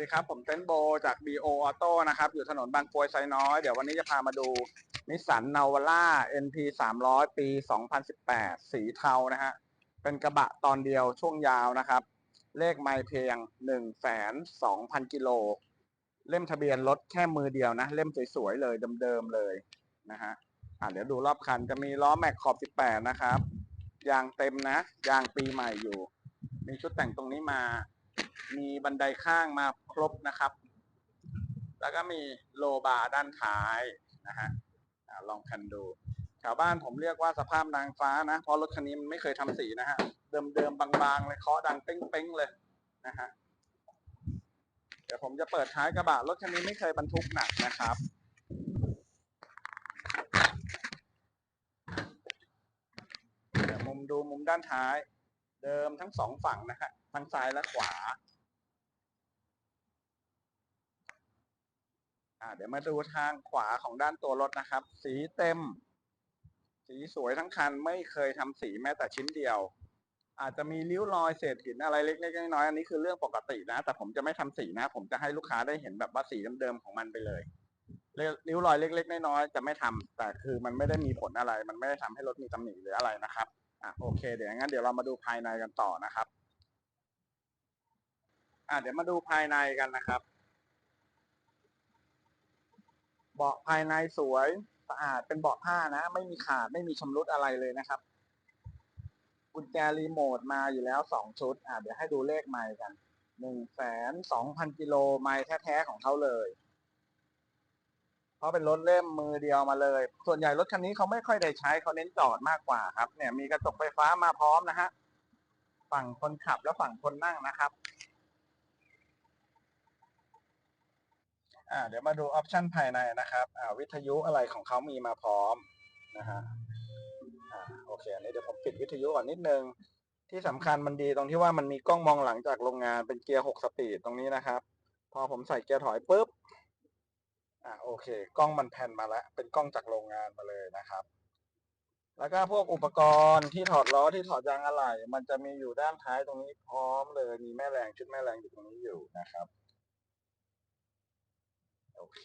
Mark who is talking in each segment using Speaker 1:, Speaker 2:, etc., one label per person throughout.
Speaker 1: ดีครับ ผมเต้นโบจาก BO Auto นะครับ อยู่ถนนบางกรวยไซน้อย เดี๋ยววันนี้จะพามาดูนิสสันนาวาร่า NP 300 ปี 2018 สีเทานะฮะ เป็นกระบะตอนเดียวช่วงยาวนะครับ เลขไม่เพียง 1,200,000 กิโล เล่มทะเบียนรถแค่มือเดียวนะ เล่มสวยๆเลยเดิมๆเลยนะฮะอะเดี๋ยวดูรอบคันจะมีล้อแม็กขอบ 18 นะครับ ยางเต็มนะ ยางปีใหม่อยู่ มีชุดแต่งตรงนี้มา มีบันไดข้างมาครบนะครับ แล้วก็มีโลบาร์ด้านท้ายนะฮะอะลองคันดูชาวบ้านผมเรียกว่าสภาพนางฟ้านะ เพราะรถคันนี้มันไม่เคยทำสีนะฮะ เดิมๆบางๆเลยเคาะดังเป้งๆเลยนะฮะ เดี๋ยวผมจะเปิดท้ายกระบะรถคันนี้ไม่เคยบรรทุกหนักนะครับ เดี๋ยวมุมดูมุมด้านท้าย เดิมทั้งสองฝั่งนะฮะทั้งซ้ายและขวา อ่าเดี๋ยวมาดูทางขวาของด้านตัวรถนะครับ สีเต็ม สีสวยทั้งคันไม่เคยทำสีแม้แต่ชิ้นเดียว อาจจะมีริ้วรอยเศษหินอะไรเล็กๆน้อยๆอันนี้คือเรื่องปกตินะ แต่ผมจะไม่ทำสีนะ ผมจะให้ลูกค้าได้เห็นแบบว่าสีเดิมๆของมันไปเลยริ้วรอยเล็ก ๆ น้อยๆจะไม่ทำแต่คือมันไม่ได้มีผลอะไร มันไม่ได้ทำให้รถมีตำหนิหรืออะไรนะครับอะโอเค เดี๋ยวงั้นเดี๋ยวเรามาดูภายในกันต่อนะครับอะเดี๋ยวมาดูภายในกันนะครับ เบาะภายในสวยสะอาดเป็นเบาะผ้านะ ไม่มีขาดไม่มีชำรุดอะไรเลยนะครับ กุญแจรีโมทมาอยู่แล้วสองชุด อะเดี๋ยวให้ดูเลขไมล์กันหนึ่งแสนสองพันกิโลไมล์แท้ๆของเขาเลย เพราะเป็นรถเล่มมือเดียวมาเลย ส่วนใหญ่รถคันนี้เขาไม่ค่อยได้ใช้เขาเน้นจอดมากกว่าครับ เนี่ยมีกระจกไฟฟ้ามาพร้อมนะฮะฝั่งคนขับและฝั่งคนนั่งนะครับ อ่าเดี๋ยวมาดูออปชันภายในนะครับอ่าวิทยุอะไรของเขามีมาพร้อมนะฮะอ่าโอเคอันนี้เดี๋ยวผมปิดวิทยุก่อนนิดนึง ที่สำคัญมันดีตรงที่ว่ามันมีกล้องมองหลังจากโรงงานเป็นเกียร์หกสปีดตรงนี้นะครับ พอผมใส่เกียร์ถอยปุ๊บอ่าโอเค กล้องมันแผ่นมาแล้ว เป็นกล้องจากโรงงานมาเลยนะครับ แล้วก็พวกอุปกรณ์ที่ถอดล้อที่ถอดยางอะไหล่มันจะมีอยู่ด้านท้ายตรงนี้พร้อมเลยมีแม่แรงชุดแม่แรงอยู่ตรงนี้อยู่นะครับ เค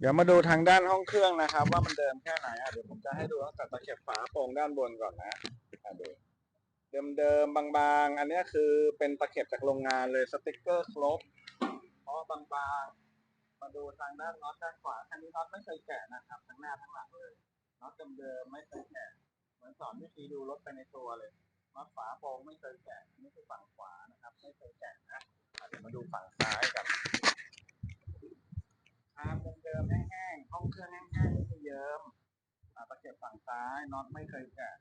Speaker 1: เดี๋ยวมาดูทางด้านห้องเครื่องนะครับ ว่ามันเดิมแค่ไหนอะเดี๋ยวผมจะให้ดูตั้งแต่ตะเข็บฝาโปร่งด้านบนก่อนนะอะดูเดิมๆบางๆ อันนี้คือเป็นตะเข็บจากโรงงานเลยสติกเกอร์ครบเพราะบางๆ มาดูทางด้านน็อตด้านขวาคันนี้น็อตไม่เคยแกะนะครับทั้งหน้าทั้งหลังเลยน็อตเดิมๆไม่เคยแกะเหมือนสอนวิธีดูรถไปในตัวเลยน็อตฝาโปร่งไม่เคยแกะนี่คือฝั่งขวานะครับ ไม่เคยแกะนะอะเดี๋ยวมาดูฝั่งซ้ายกัน ทางเดิมๆแห้งๆห้องเครื่องแห้งๆไม่มีเยิ้มอ่าตะ เข็บฝั่งซ้ายน็อตไม่เคยแกะ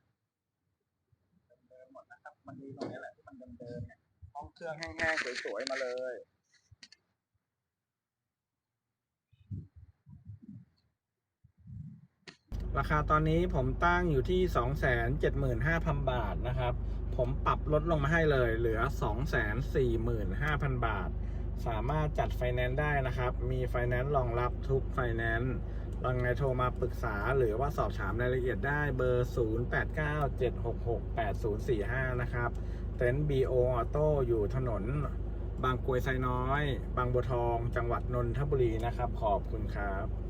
Speaker 1: เดิมๆหมดนะครับ มันดีตรงนี้แหละที่มันเดิมๆเนี่ยห้องเครื่องแห้งๆสวยๆมาเลยราคาตอนนี้ผมตั้งอยู่ที่ 275,000 บาทนะครับ ผมปรับลดลงมาให้เลยเหลือ 245,000 บาท สามารถจัดไฟแนนซ์ได้นะครับ มีไฟแนนซ์รองรับทุกไฟแนนซ์ บางไงโทรมาปรึกษาหรือว่าสอบถามรายละเอียดได้เบอร์ 0897668045 นะครับ เต็นท์ BO Auto อยู่ถนน บางกรวยไซน้อย บางบัวทอง จังหวัดนนทบุรีนะครับ ขอบคุณครับ